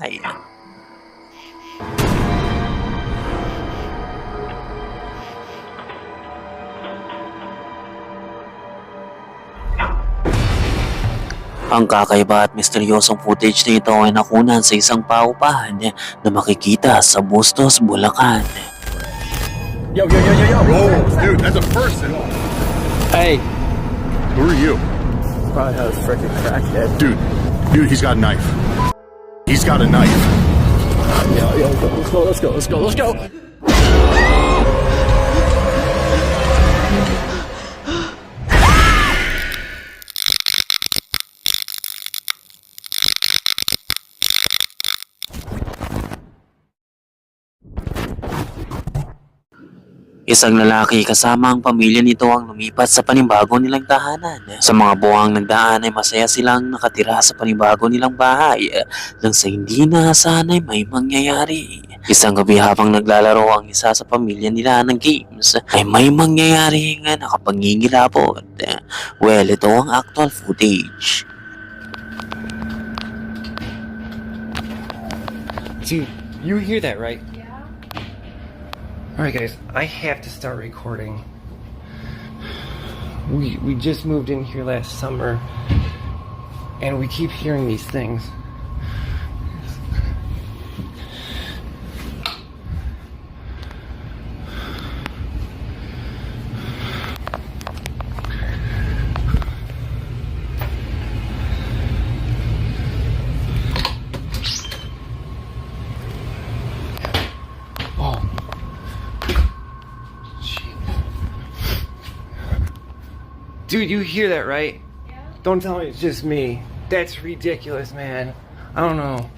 bahay. Ang kakaiba at misteryosong footage na ito ay nakunan sa isang paupahan na makikita sa Bustos, Bulacan. Yo, yo, yo, yo, yo. Whoa, dude, that's a person. Hey. Who are you? Probably a freaking crackhead. Dude, dude, he's got a knife. He's got a knife. Yo, yo, let's go, let's go, let's go, let's go. Isang lalaki kasama ang pamilya nito ang lumipat sa panibago nilang tahanan. Sa mga buwang nagdaan ay masaya silang nakatira sa panibago nilang bahay nang sa hindi naasahan ay may mangyayari. Isang gabi habang naglalaro ang isa sa pamilya nila ng games ay may mangyayari nga nakapangingilabot. Well, ito ang actual footage. Dude, you hear that, right? Alright guys, I have to start recording. We we just moved in here last summer and we keep hearing these things. Dude, you hear that, right? Yeah. Don't tell me it's just me. That's ridiculous, man. I don't know.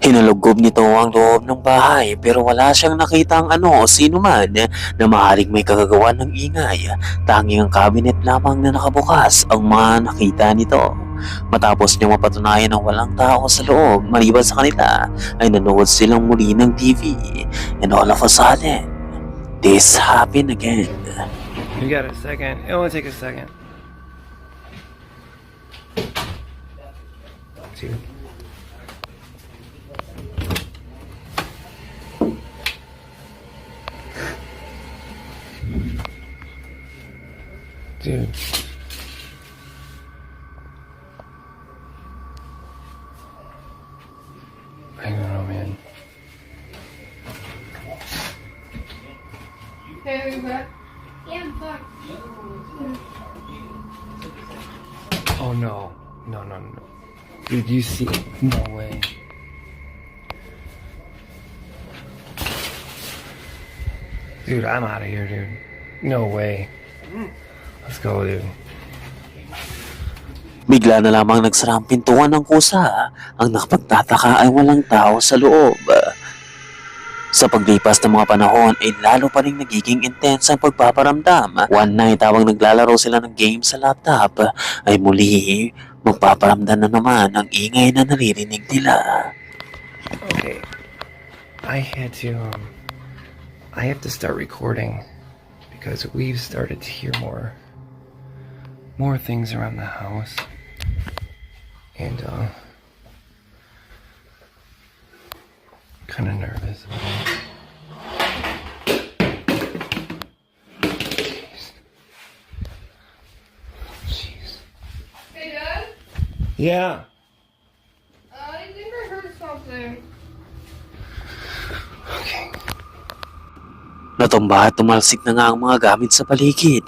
Hinaluggob nito ang loob ng bahay pero wala siyang nakitang ano o sino man na maaaring may kagagawa ng ingay. Tanging ang cabinet lamang na nakabukas ang mga nakita nito. Matapos niyang mapatunayan ng walang tao sa loob maliban sa kanila ay nanood silang muli ng TV and all of a sudden, this happened again. You got a second? It only takes a second. Dude. Dude. Dude, you see. No way. Dude, I'm out of here, dude. No way. Let's go, dude. Bigla na lamang nagsara ang pintuan ng kusa. Ang nakapagtataka ay walang tao sa loob. Sa paglipas ng mga panahon ay lalo pa rin nagiging intense ang pagpaparamdam. One night habang naglalaro sila ng game sa laptop ay muli magpaparamdam na naman ang ingay na naririnig nila. Okay. I had to, um. I have to start recording because we've started to hear more. More things around the house. And, uh. Kind of nervous. Jeez. Yeah. Uh, I think I heard something. Okay. Natumba at tumalsik na nga ang mga gamit sa paligid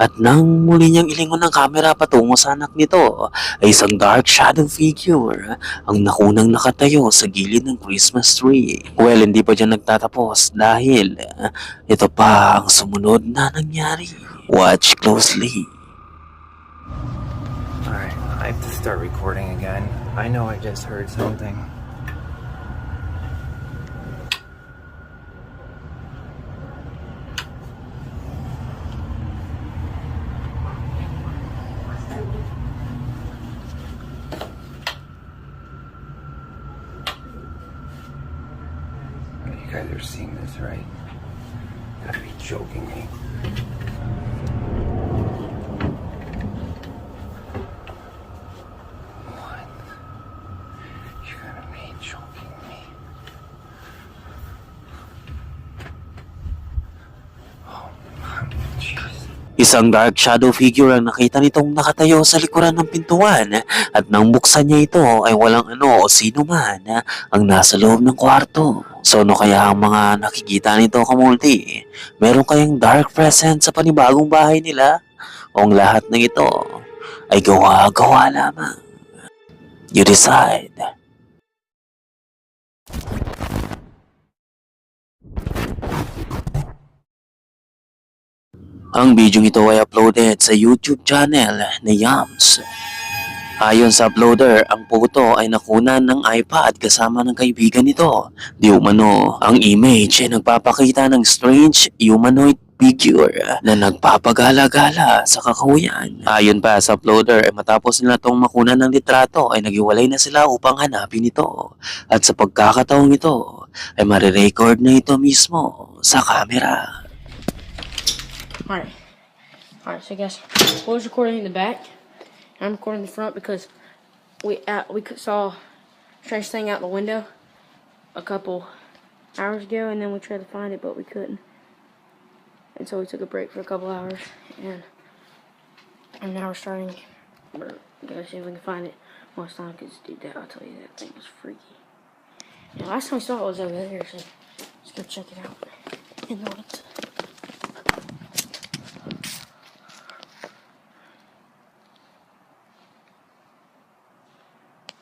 at nang muli niyang ilingon ng kamera patungo sa anak nito ay isang dark shadow figure ang nakunang nakatayo sa gilid ng Christmas tree. Well, hindi pa dyan nagtatapos dahil uh, ito pa ang sumunod na nangyari. Watch closely. Alright, I have to start recording again. I know I just heard something. You guys are seeing this, right? Gotta be joking me. Choking me. Oh, jeez. Isang dark shadow figure ang nakita nitong nakatayo sa likuran ng pintuan at nang buksan niya ito ay walang ano o sino man ang nasa loob ng kwarto. So ano kaya ang mga nakikita nito kamulti? Meron kayang dark presence sa panibagong bahay nila? O ang lahat ng ito ay gawa-gawa lamang? You decide. Ang video ito ay uploaded sa YouTube channel ni Yams. Ayon sa uploader, ang photo ay nakunan ng iPad kasama ng kaibigan nito. Di umano, ang image ay nagpapakita ng strange humanoid figure na nagpapagala-gala sa kakahuyan. Ayon pa sa uploader, ay matapos nila tong makunan ng litrato ay nagiwalay na sila upang hanapin ito. At sa pagkakataong ito, ay marirecord na ito mismo sa camera. Alright. Alright, so guys, we was recording in the back. I'm recording the front because we uh, we saw strange thing out the window a couple hours ago, and then we tried to find it, but we couldn't. And so we took a break for a couple hours, and and now we're starting. We're gonna see if we can find it. Most time, cause dude, that I'll tell you that thing was freaky. Yeah, last time we saw it was over there, so let's go check it out.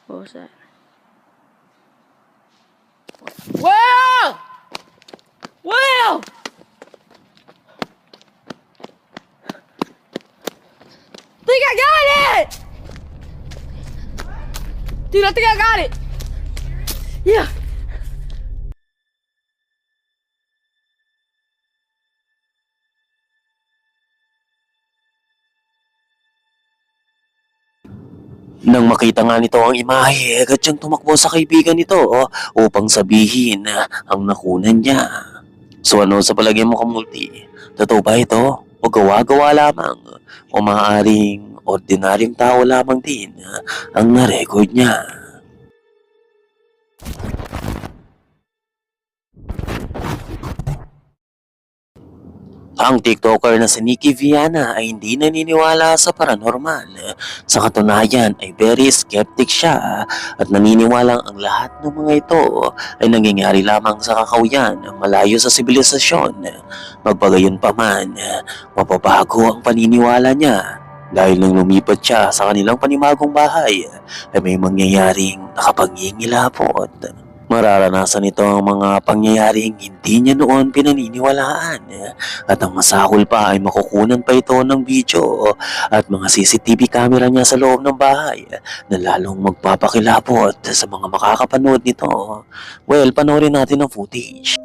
What was that? Dude, I think I got it! Yeah. Nang makita nga nito ang imahe, agad siyang tumakbo sa kaibigan nito oh, upang sabihin na ang nakunan niya. So ano sa palagay mo kamulti? Totoo ba ito? O gawa-gawa lamang? O maaaring ordinaryong tao lamang din ang na-record niya? Ang TikToker na si Nikki Viana ay hindi naniniwala sa paranormal. Sa katunayan ay very skeptic siya at naniniwalang ang lahat ng mga ito ay nangyayari lamang sa kakauyan malayo sa sibilisasyon. Magpagayon pa man, mapabago ang paniniwala niya dahil nang lumipat siya sa kanilang panimagong bahay ay may mangyayaring nakapangingilapot. Mararanasan nito ang mga pangyayaring hindi niya noon pinaniniwalaan at ang masakol pa ay makukunan pa ito ng video at mga CCTV camera niya sa loob ng bahay na lalong magpapakilapot sa mga makakapanood nito. Well, panoorin natin ang footage.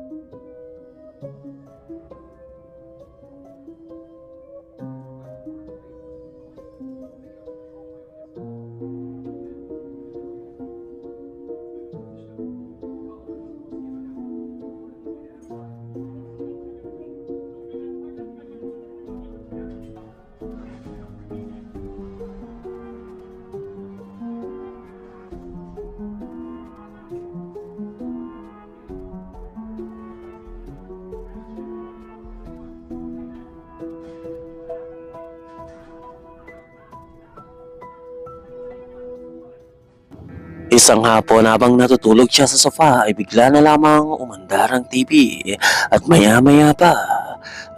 Isang hapon habang natutulog siya sa sofa ay bigla na lamang umandar ang TV at maya-maya pa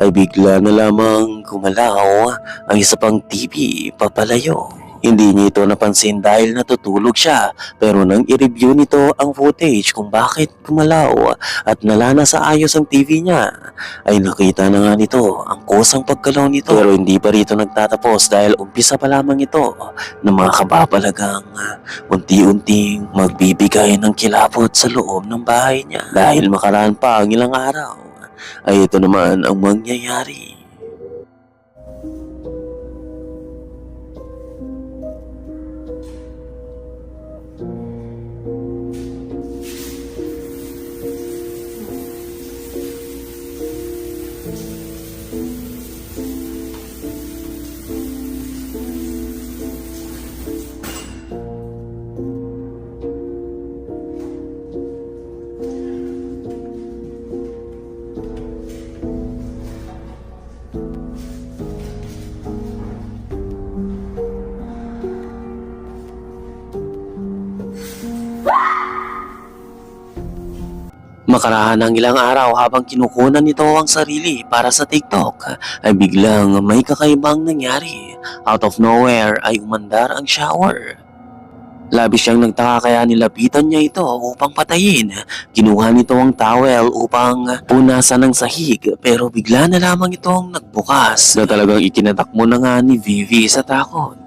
ay bigla na lamang kumalaw ang isa pang TV papalayo. Hindi niya ito napansin dahil natutulog siya pero nang i-review nito ang footage kung bakit kumalaw at nalana sa ayos ang TV niya ay nakita na nga nito ang kusang pagkalaw nito pero hindi pa rito nagtatapos dahil umpisa pa lamang ito ng mga kababalagang unti-unting magbibigay ng kilapot sa loob ng bahay niya. Dahil makaraan pa ang ilang araw, ay ito naman ang mangyayari. Makarahan ng ilang araw habang kinukunan nito ang sarili para sa TikTok ay biglang may kakaibang nangyari. Out of nowhere ay umandar ang shower. Labis siyang nagtaka kaya nilapitan niya ito upang patayin. Kinuha nito ang towel upang punasan ng sahig pero bigla na lamang itong nagbukas na talagang ikinatakmo na nga ni Vivi sa takot.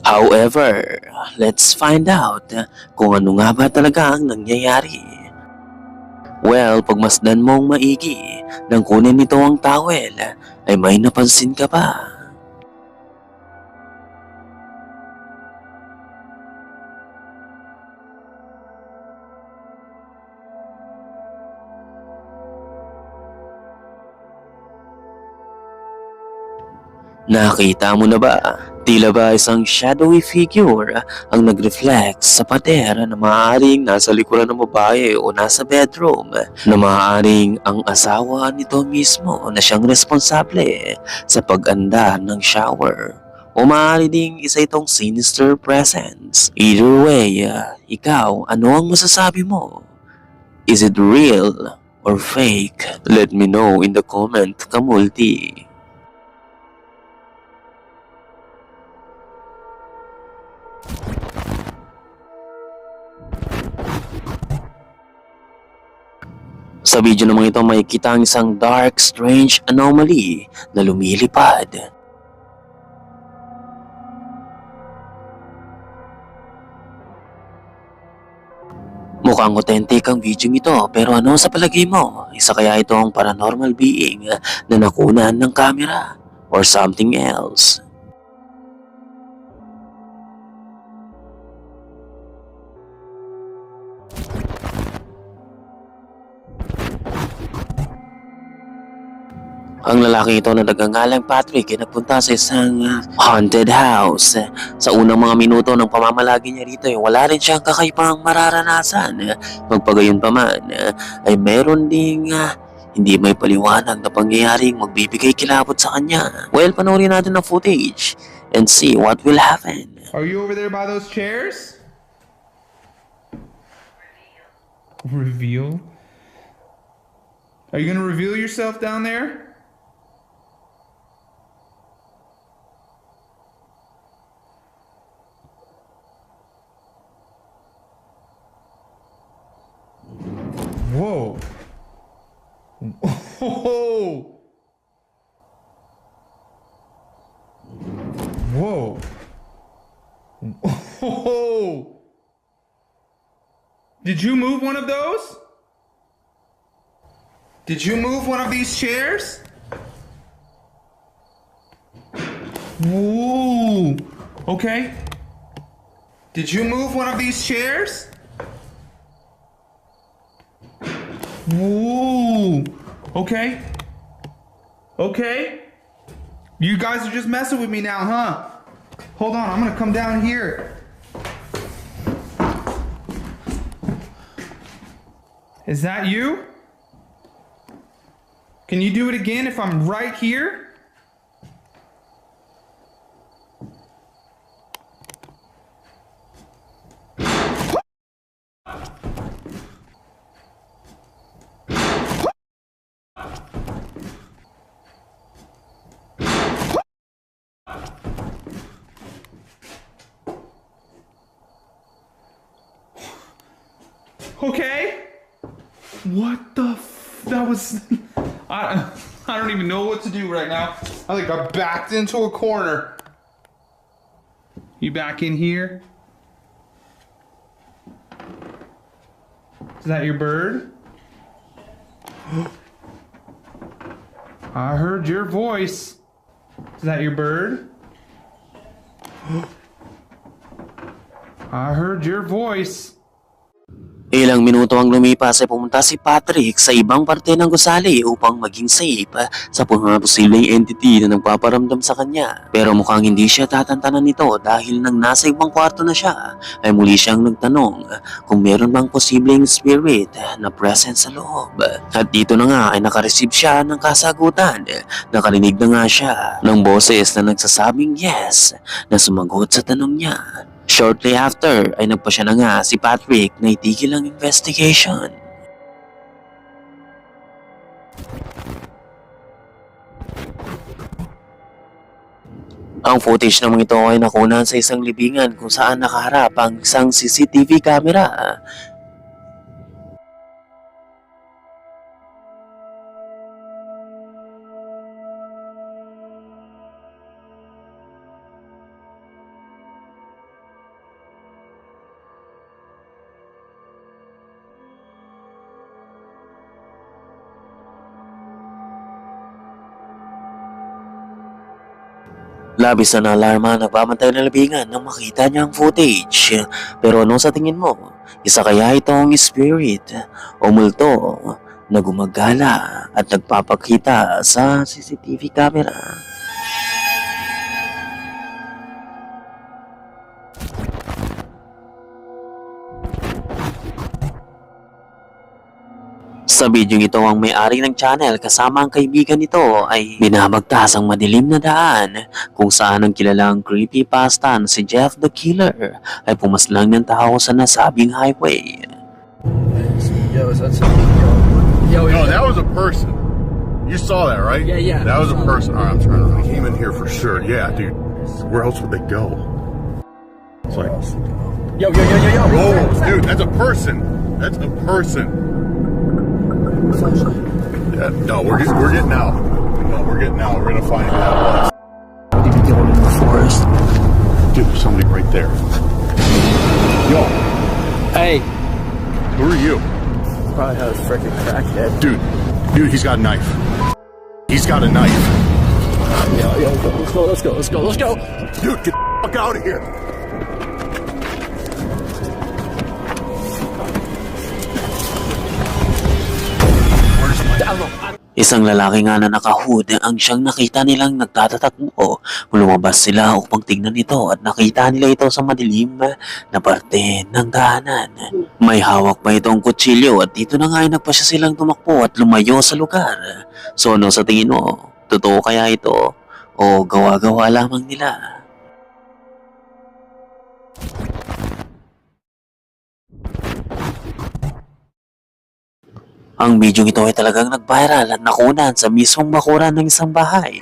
However, let's find out kung ano nga ba talaga ang nangyayari. Well, pagmasdan mong maigi nang kunin nito ang towel, ay may napansin ka ba? Nakita mo na ba? Tila ba isang shadowy figure ang nag-reflect sa pader na maaaring nasa likuran ng babae o nasa bedroom na maaaring ang asawa nito mismo na siyang responsable sa pag-anda ng shower. O maaari ding isa itong sinister presence. Either way, ikaw, ano ang masasabi mo? Is it real or fake? Let me know in the comment, kamulti. Sa video naman ito makikita ang isang dark, strange anomaly na lumilipad. Mukhang authentic ang video ito pero ano sa palagay mo? Isa kaya itong paranormal being na nakunan ng camera or something else? Ang lalaki ito na nagangalang Patrick ay nagpunta sa isang ah, haunted house. Sa unang mga minuto ng pamamalagi niya rito ay wala rin siyang kakaibang mararanasan. Magpagayon pa man ay meron ding ah, hindi may paliwanag na pangyayaring magbibigay kilabot sa kanya. Well, panoorin natin ang footage and see what will happen. Are you over there by those chairs? Reveal? Are you gonna reveal yourself down there? Whoa. Whoa. Whoa. Oh! Did you move one of those? Did you move one of these chairs? Ooh. Okay. Did you move one of these chairs? Ooh. Okay. Okay. You guys are just messing with me now, huh? Hold on, I'm gonna come down here. Is that you? Can you do it again if I'm right here? Okay. What the that was I I don't even know what to do right now. I like got backed into a corner. You back in here? Is that your bird? I heard your voice. Is that your bird? I heard your voice. Ilang minuto ang lumipas ay pumunta si Patrick sa ibang parte ng gusali upang maging safe sa mga posibleng entity na nagpaparamdam sa kanya. Pero mukhang hindi siya tatantanan nito dahil nang nasa ibang kwarto na siya ay muli siyang nagtanong kung meron bang posibleng spirit na present sa loob. At dito na nga ay nakareceive siya ng kasagutan. Nakarinig na nga siya ng boses na nagsasabing yes na sumagot sa tanong niya. Shortly after ay nagpasya na nga si Patrick na itigil ang investigation. Ang footage naman ito ay nakunan sa isang libingan kung saan nakaharap ang isang CCTV camera Labis na alarma nagbabantay ng libingan nang makita niya ang footage. Pero ano sa tingin mo? Isa kaya itong spirit o multo na gumagala at nagpapakita sa CCTV camera? Sa video ito ang may-ari ng channel kasama ang kaibigan nito ay binabagtas ang madilim na daan kung saan ang kilalang creepypasta na si Jeff the Killer ay pumaslang ng tao sa nasabing highway. Yo, is that something? Yo, yo, No, that was a person. You saw that, right? Yeah, yeah. That was a person. All right, I'm turning around. Came in here for sure. Yeah, dude. Where else would they go? It's like, yo, yo, yo, yo, yo. whoa, dude, that's a person. That's a person. Yeah, no, we're getting, we're getting out. No, we're getting out. We're gonna find out. in the forest. Dude, there's somebody right there. Yo, Hey. who are you? Probably had a freaking crackhead. Dude, dude, he's got a knife. He's got a knife. Yo, yo, yo, let's go, let's go, let's go, let's go. Dude, get the fuck out of here. Isang lalaki nga na nakahood ang siyang nakita nilang nagtatatakbo. Lumabas sila upang tingnan ito at nakita nila ito sa madilim na parte ng daanan. May hawak pa itong kutsilyo at dito na nga ay nagpasya silang tumakbo at lumayo sa lugar. So ano sa tingin mo? Totoo kaya ito? O gawa-gawa lamang nila? Ang video ito ay talagang nag-viral at nakunan sa mismong bakuran ng isang bahay.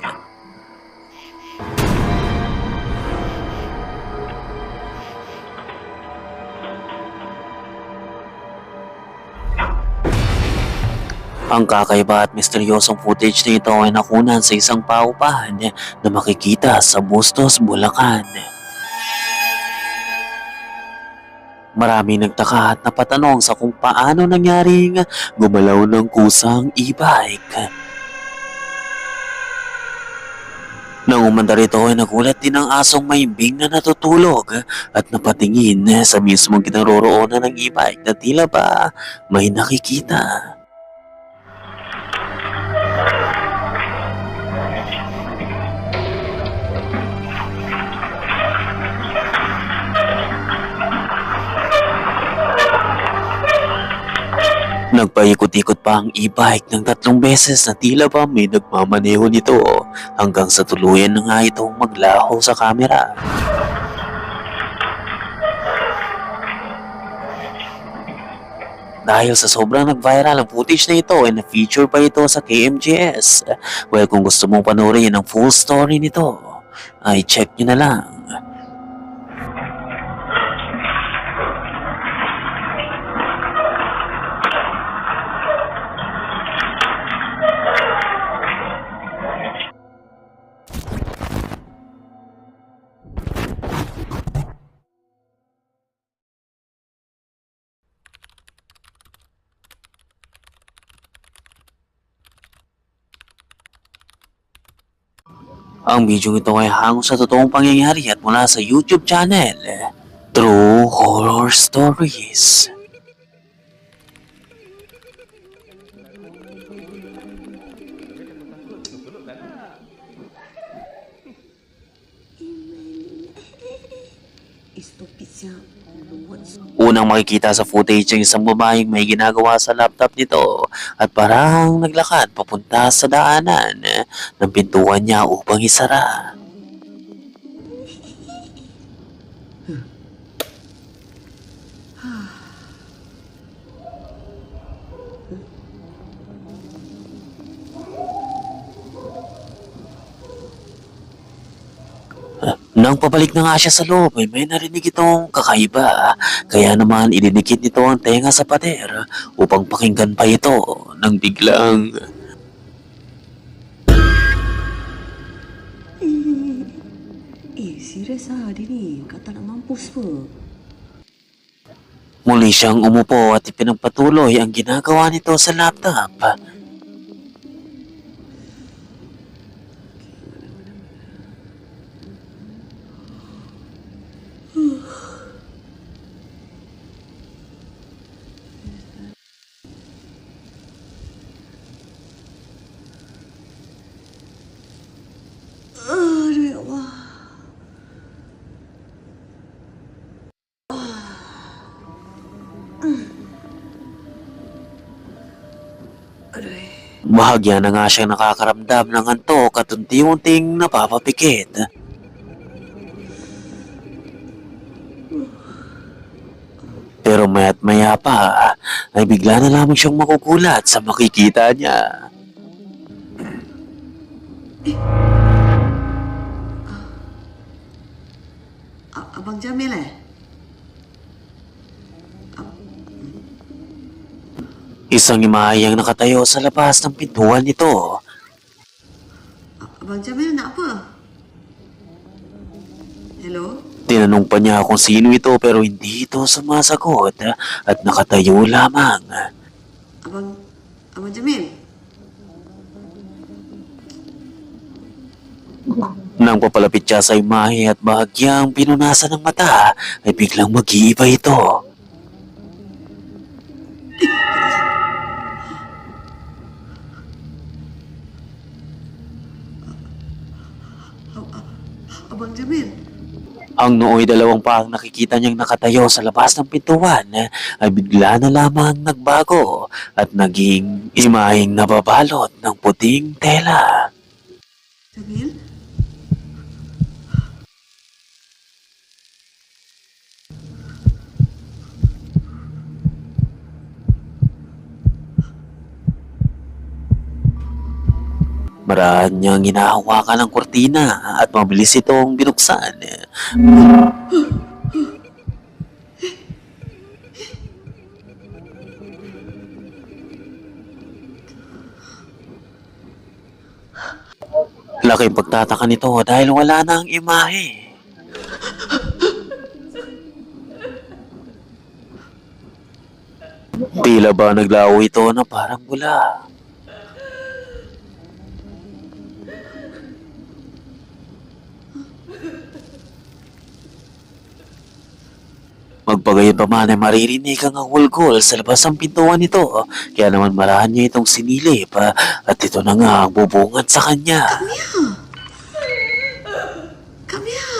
Ang kakaiba at misteryosong footage na ito ay nakunan sa isang paupahan na makikita sa Bustos, Bulacan. Maraming nagtaka at napatanong sa kung paano nangyaring gumalaw ng kusang e-bike. Nang umandar ito ay nagulat din ang asong maimbing na natutulog at napatingin sa mismong kinaroroonan ng e-bike na tila ba may nakikita. Nagpaikot-ikot pa ang e-bike ng tatlong beses na tila ba may nagmamaneho nito hanggang sa tuluyan na nga itong maglaho sa kamera. Dahil sa sobrang nag-viral ang footage na ito ay na-feature pa ito sa KMJS. Well, kung gusto mong panoorin ang full story nito, ay check nyo na lang. Ang video ito ay hango sa totoong pangyayari at mula sa YouTube channel, True Horror Stories. Unang makikita sa footage ang isang babaeng may ginagawa sa laptop nito at parang naglakad papunta sa daanan ng pintuan niya upang isara. Nang pabalik na nga siya sa loob ay may narinig itong kakaiba. Kaya naman ididikit nito ang tenga sa pader upang pakinggan pa ito nang biglang... Eh, serius lah dia ni. Kata nak mampus? Muli siyang umupo at ipinagpatuloy ang ginagawa nito sa laptop. Bahagya na nga siyang nakakaramdam ng antok at unti-unting napapapikit. Pero maya't maya pa ay bigla na lamang siyang makukulat sa makikita niya. Abang Jamil eh? Isang imahay ang nakatayo sa labas ng pintuan nito. Abang Jamil nak apa? Hello? Tinanong pa niya kung sino ito pero hindi ito sumasagot at nakatayo lamang. Abang... Abang Jamil? Nang papalapit siya sa imahe at bahagyang pinunasan ng mata, ay biglang mag-iiba ito. Abang Jamil? Ang nooy dalawang pa ang nakikita niyang nakatayo sa labas ng pintuan ay bigla na lamang nagbago at naging imaheng nababalot ng puting tela. Jamil? Maraan niyang hinahawakan ng kortina at mabilis itong binuksan. Laking pagtataka nito dahil wala na ang imahe. Tila ba naglaho ito na parang bula? Magpagayon pa man ay maririnig ang hulgol sa labas ng pintuan nito. Kaya naman marahan niya itong sinilip ah, at ito na nga ang bubungad sa kanya. Kak Mia!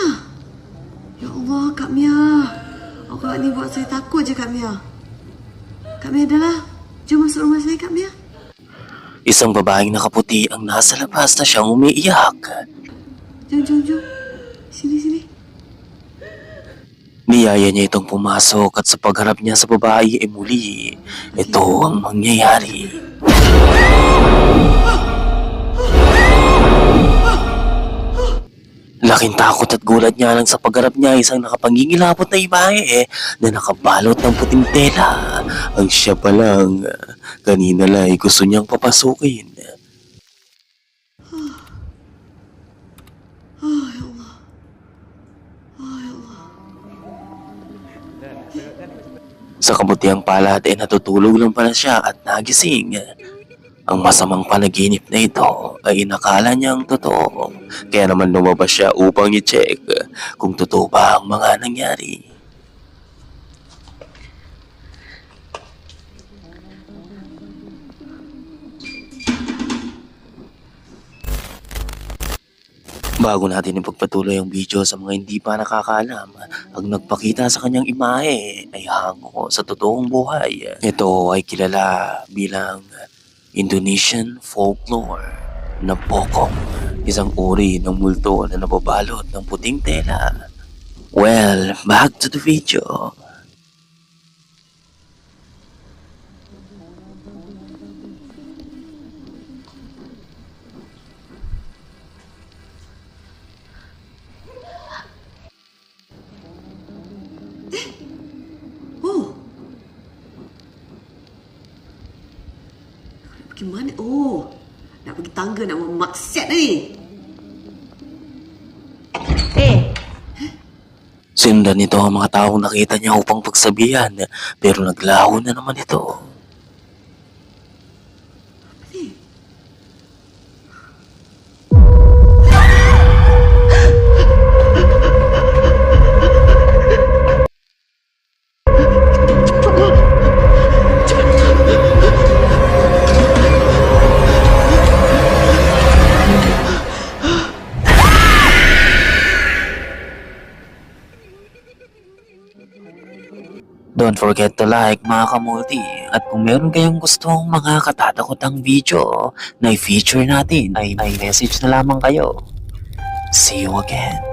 Ya Allah, Kak Mia. Awak ni buat saya takut je, Kak Mia. Kak Mia dah lah. Jom masuk rumah saya, Kak Mia. Isang babaeng nakaputi ang nasa labas na siyang umiiyak. Jom, jom, jom. Sini, sini. Niyaya niya itong pumasok at sa pagharap niya sa babae ay muli. Ito ang mangyayari. Laking takot at gulat niya lang sa pagharap niya isang nakapangingilapot na ibahe eh, na nakabalot ng puting tela. Ang siya pa lang, kanina lang ay gusto niyang papasukin. Sa kabutiang palad ay natutulog lang pala siya at nagising. Ang masamang panaginip na ito ay inakala niyang totoo. Kaya naman lumabas siya upang i-check kung totoo ba ang mga nangyari. Bago natin ipagpatuloy ang video sa mga hindi pa nakakaalam, ang nagpakita sa kanyang imahe ay hango sa totoong buhay. Ito ay kilala bilang Indonesian folklore na pokong, isang uri ng multo na nababalot ng puting tela. Well, back to the video. Sindan nito ang mga taong nakita niya upang pagsabihan pero naglaho na naman ito. Don't forget to like mga kamulti at kung meron kayong gustong mga katatakotang video na i-feature natin ay, ay message na lamang kayo. See you again.